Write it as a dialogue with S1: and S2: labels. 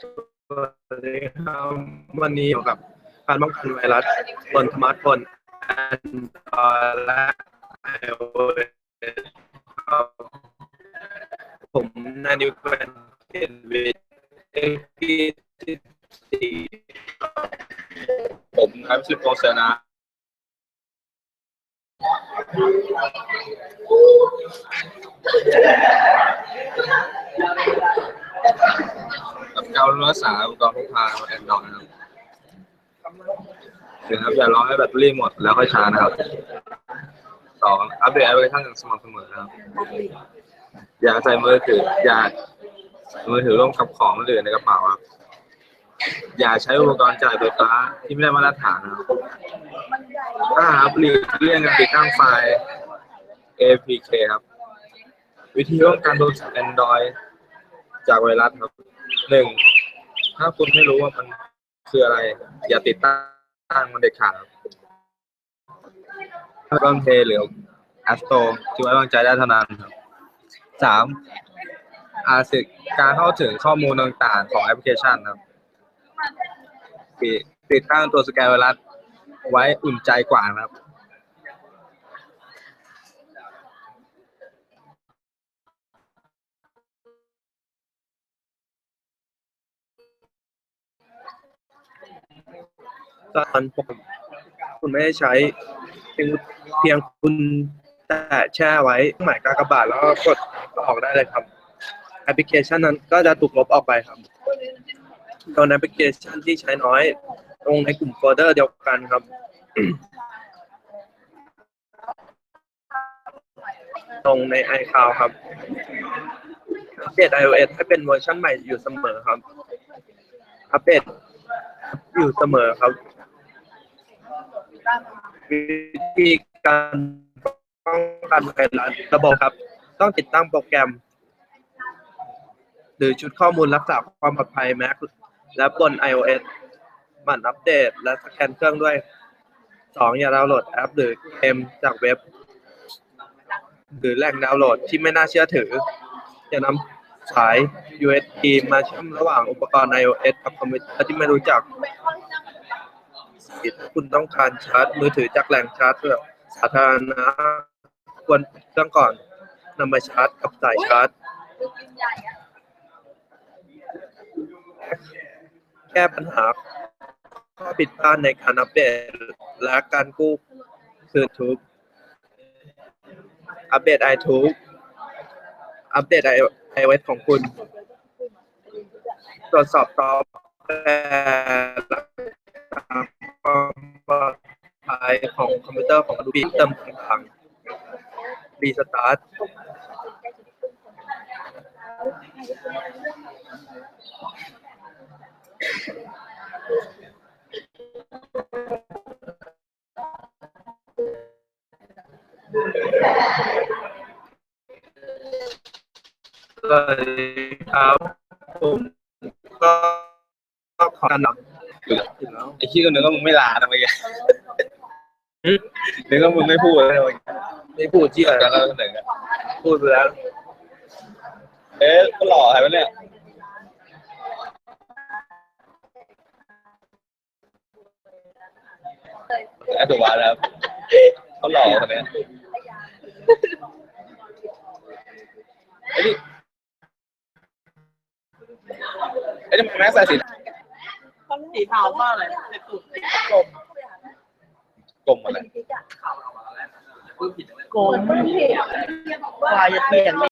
S1: สวัสดีครับวันนี้อยู่กับการป้องกันไวรัสบนสมาร์ทโฟน Android และ iOS ครับผมนานิวเป็นเอ็นวีเอ็พีสิบสี่
S2: ผมครับชื่อโปรเซนะ กับการรักษาอุปกรณ์พกพาแอนดรอยนะครับถึงครับอย่ารอให้แบตเตอรี่หมดแล้วค่อยชาร์จนะครับสองอัปเดตแอปพลิเคชันอย่างสม่ำเสมอนะครับ อย่าใส่มือถืออย่ามือถือร่วมกับของอื่นในกระเป๋าครับอย่าใช้อุปกรณ์จ่ายไฟฟ้าที่ไม่ได้มาตรฐานนะครับถ้าหาปลีกเลี่ยงการติดตั้งไฟล์ APK ครับ วิธีป้องกันโดน Android จากไวรัสครับหนึ่งถ้าคุณไม่รู้ว่ามันคืออะไร อย่าติดตั้งมันเด็ดขาดครับถ้าต้องเทหรือ App Store ที่ไว้วางใจได้เท่านั้นครับสามอาสิทธิ์การเข้าถึงข้อมูลต่างๆ ของแอปพลิเคชันครับติดติดตั้งตัวสแกนไวรัสไว้อุ่นใจกว่านะครับ
S1: ตอนผมคุณไม่ได้ใช้ เพียงเพียงคุณแต่แช่ไว้หมายกากบาทแล้วก็กดออกได้เลยครับ แอปพลิเคชันนั้นก็จะถูกลบออกไปครับตอนแอปพลิเคชันที่ใช้น้อย ลงในกลุ่มโฟลเดอร์เดียวกันครับตรงใน iCloud ครับอัปเดต iOS ให้เป็นเวอร์ชันใหม่อยู่เสมอครับ อัปเดตอยู่เสมอครับ วิธีการป้องกันไวรัสระบบครับ ต้องติดตั้งโปรแกรม หรือชุดข้อมูลรักษาความปลอดภัย Mac และบน iOS หมั่นอัปเดต และสแกนเครื่องด้วย 2. อย่าดาวน์โหลดแอป หรือเกมจากเว็บ หรือแหล่งดาวน์โหลดที่ไม่น่าเชื่อถือ อย่านำสาย USB มาเชื่อมระหว่างอุปกรณ์ iOS กับคอมพิวเตอร์ที่ไม่รู้จัก ถ้าคุณต้องการชาร์จมือถือจากแหล่งชาร์จแบบสาธารณะควรปิดเครื่องก่อนนำมาชาร์จกับสายชาร์จ แก้ปัญหาข้อผิดพลาดในการอัปเดตและการกู้คืนทุกอัปเดต iTunes อัปเดต iOS ของคุณ ตรวจสอบต่อแของคอมพิวเตอร์ของ Adobe เติมต่างๆ Restart สวัสดีครับผมก็ขอการนำถึงแล้ว
S2: ไอ้ที่ก็นึงกว่ามึงไม่ลาทำไมแก นึกว่ามึงไม่พูดเลยทำไม
S1: ไม่พูดที่อะไร
S2: แล้วเราเสนอกัน
S1: พูดไปแล้ว
S2: เอ๊ะก็หล่อใครวะเนี่ยแอดวานะครับเขาหล่อคนนี้ไอ้นี่ไอ้นี่มันแม็กซ์ใส่สี
S3: ต้นสีเทามากเลยในตูด กลม
S2: กลมอะไร
S3: กลมวายจะเปลี่ยนไม่